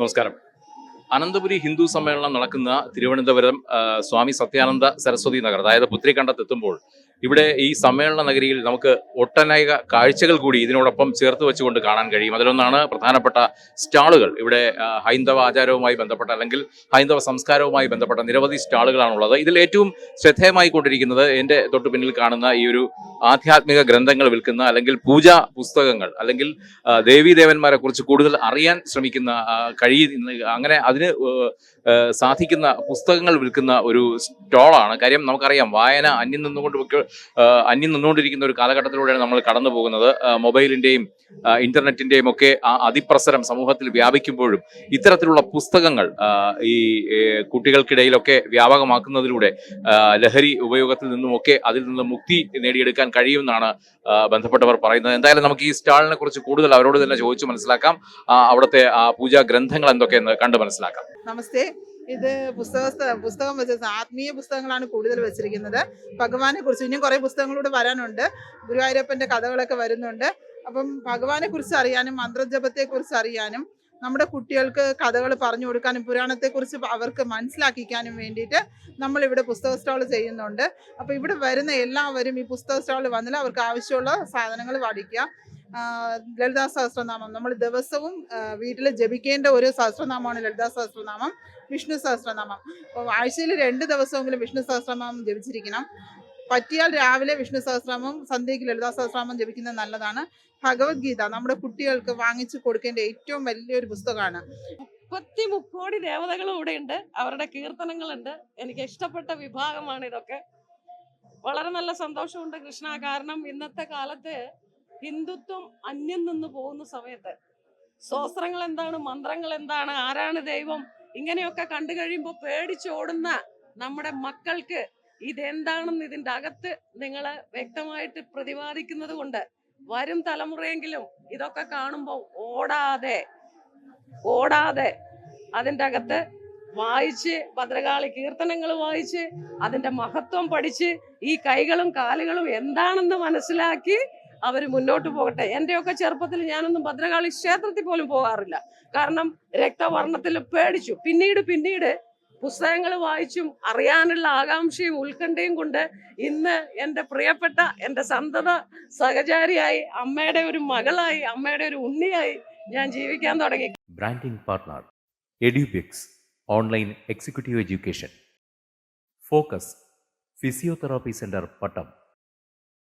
നമസ്കാരം. അനന്തപുരി ഹിന്ദു സമ്മേളനം നടക്കുന്ന തിരുവനന്തപുരം സ്വാമി സത്യാനന്ദ സരസ്വതി നഗർ അതായത് പുത്രി എത്തുമ്പോൾ ഇവിടെ ഈ സമ്മേളന നഗരിയിൽ നമുക്ക് ഒട്ടനേക കാഴ്ചകൾ കൂടി ഇതിനോടൊപ്പം ചേർത്ത് വെച്ചുകൊണ്ട് കാണാൻ കഴിയും. അതിലൊന്നാണ് പ്രധാനപ്പെട്ട സ്റ്റാളുകൾ. ഇവിടെ ഹൈന്ദവ ആചാരവുമായി ബന്ധപ്പെട്ട അല്ലെങ്കിൽ ഹൈന്ദവ സംസ്കാരവുമായി ബന്ധപ്പെട്ട നിരവധി സ്റ്റാളുകളാണുള്ളത്. ഇതിൽ ഏറ്റവും ശ്രദ്ധേയമായി കൊണ്ടിരിക്കുന്നത് എന്റെ തൊട്ടു പിന്നിൽ കാണുന്ന ഈ ഒരു ആധ്യാത്മിക ഗ്രന്ഥങ്ങൾ വിൽക്കുന്ന അല്ലെങ്കിൽ പൂജാ പുസ്തകങ്ങൾ അല്ലെങ്കിൽ ദേവീദേവന്മാരെ കുറിച്ച് കൂടുതൽ അറിയാൻ ശ്രമിക്കുന്ന കഴിയുന്ന അങ്ങനെ അതിന് സാധിക്കുന്ന പുസ്തകങ്ങൾ വിൽക്കുന്ന ഒരു സ്റ്റോളാണ്. കാര്യം നമുക്കറിയാം വായന അന്യം നിന്നുകൊണ്ട് അന്യം നിന്നുകൊണ്ടിരിക്കുന്ന ഒരു കാലഘട്ടത്തിലൂടെയാണ് നമ്മൾ കടന്നു പോകുന്നത്. മൊബൈലിന്റെയും ഇന്റർനെറ്റിന്റെയും ഒക്കെ അതിപ്രസരം സമൂഹത്തിൽ വ്യാപിക്കുമ്പോഴും ഇത്തരത്തിലുള്ള പുസ്തകങ്ങൾ ഈ കുട്ടികൾക്കിടയിലൊക്കെ വ്യാപകമാക്കുന്നതിലൂടെ ലഹരി ഉപയോഗത്തിൽ നിന്നുമൊക്കെ അതിൽ നിന്ന് മുക്തി നേടിയെടുക്കാൻ കഴിയുമെന്നാണ് ബന്ധപ്പെട്ടവർ പറയുന്നത്. എന്തായാലും നമുക്ക് ഈ സ്റ്റാളിനെ കുറിച്ച് കൂടുതൽ അവരോട് തന്നെ ചോദിച്ചു മനസ്സിലാക്കാം. അവിടുത്തെ പൂജാ ഗ്രന്ഥങ്ങൾ എന്തൊക്കെയെന്ന് കണ്ടു മനസ്സിലാക്കാം. നമസ്തേ. ഇത് പുസ്തക പുസ്തകം വെച്ച ആത്മീയ പുസ്തകങ്ങളാണ് കൂടുതൽ വെച്ചിരിക്കുന്നത്. ഭഗവാനെ കുറിച്ച് ഇനിയും കുറെ പുസ്തകങ്ങളൂടെ വരാനുണ്ട്. ഗുരുവായൂരപ്പന്റെ കഥകളൊക്കെ വരുന്നുണ്ട്. അപ്പം ഭഗവാനെ കുറിച്ച് അറിയാനും മന്ത്രജപത്തെ കുറിച്ച് അറിയാനും നമ്മുടെ കുട്ടികൾക്ക് കഥകൾ പറഞ്ഞു കൊടുക്കാനും പുരാണത്തെ കുറിച്ച് അവർക്ക് മനസ്സിലാക്കിക്കാനും വേണ്ടിയിട്ട് നമ്മൾ ഇവിടെ പുസ്തക സ്റ്റാൾ ചെയ്യുന്നുണ്ട്. അപ്പോൾ ഇവിടെ വരുന്ന എല്ലാവരും ഈ പുസ്തക സ്റ്റാളിൽ വന്നാൽ അവർക്ക് ആവശ്യമുള്ള സാധനങ്ങൾ പഠിക്കുക ആ, ലളിതാ സഹസ്രനാമം നമ്മൾ ദിവസവും വീട്ടിൽ ജപിക്കേണ്ട ഒരു സഹസ്രനാമമാണ് ലളിതാ സഹസ്രനാമം വിഷ്ണു സഹസ്രനാമം. ആഴ്ചയിൽ രണ്ട് ദിവസമെങ്കിലും വിഷ്ണു സഹസ്രനാമം ജപിച്ചിരിക്കണം. പറ്റിയാൽ രാവിലെ വിഷ്ണു സഹസ്രനാമം സന്ധ്യയ്ക്ക് ലളിതാ സഹസ്രനാമം ജപിക്കുന്നത് നല്ലതാണ്. ഭഗവത്ഗീത നമ്മുടെ കുട്ടികൾക്ക് വാങ്ങിച്ച് കൊടുക്കേണ്ട ഏറ്റവും വലിയൊരു പുസ്തകമാണ്. മുപ്പത്തി മുക്കോടി ദേവതകളും ഇവിടെ ഉണ്ട് അവരുടെ കീർത്തനങ്ങളുണ്ട്. എനിക്ക് ഇഷ്ടപ്പെട്ട വിഭാഗമാണ് ഇതൊക്കെ. വളരെ നല്ല സന്തോഷമുണ്ട് കൃഷ്ണ. കാരണം ഇന്നത്തെ കാലത്ത് ഹിന്ദുത്വം അന്യം നിന്ന് പോകുന്ന സമയത്ത് സ്തോത്രങ്ങൾ എന്താണ് മന്ത്രങ്ങൾ എന്താണ് ആരാണ് ദൈവം ഇങ്ങനെയൊക്കെ കണ്ടു കഴിയുമ്പോൾ പേടിച്ചോടുന്ന നമ്മുടെ മക്കൾക്ക് ഇതെന്താണെന്ന് ഇതിന്റെ അകത്ത് നിങ്ങൾ വ്യക്തമായിട്ട് പ്രതിപാദിക്കുന്നത് കൊണ്ട് വരും തലമുറയെങ്കിലും ഇതൊക്കെ കാണുമ്പോൾ ഓടാതെ ഓടാതെ അതിന്റെ അകത്ത് വായിച്ച് ഭദ്രകാളി കീർത്തനങ്ങൾ വായിച്ച് അതിന്റെ മഹത്വം പഠിച്ച് ഈ കൈകളും കാലുകളും എന്താണെന്ന് മനസ്സിലാക്കി അവർ മുന്നോട്ട് പോകട്ടെ. എന്റെയൊക്കെ ചെറുപ്പത്തിൽ ഞാനൊന്നും ഭദ്രകാളി ക്ഷേത്രത്തിൽ പോലും പോകാറില്ല. കാരണം രക്തവർണത്തിൽ പേടിച്ചു. പിന്നീട് പിന്നീട് പുസ്തകങ്ങൾ വായിച്ചും അറിയാനുള്ള ആകാംക്ഷയും ഉത്കണ്ഠയും കൊണ്ട് ഇന്ന് എന്റെ പ്രിയപ്പെട്ട എന്റെ സന്തത സഹചാരിയായി അമ്മയുടെ ഒരു മകളായി അമ്മയുടെ ഒരു ഉണ്ണിയായി ഞാൻ ജീവിക്കാൻ തുടങ്ങി. Branding partner Edubix online executive education focus physiotherapy centre Pattom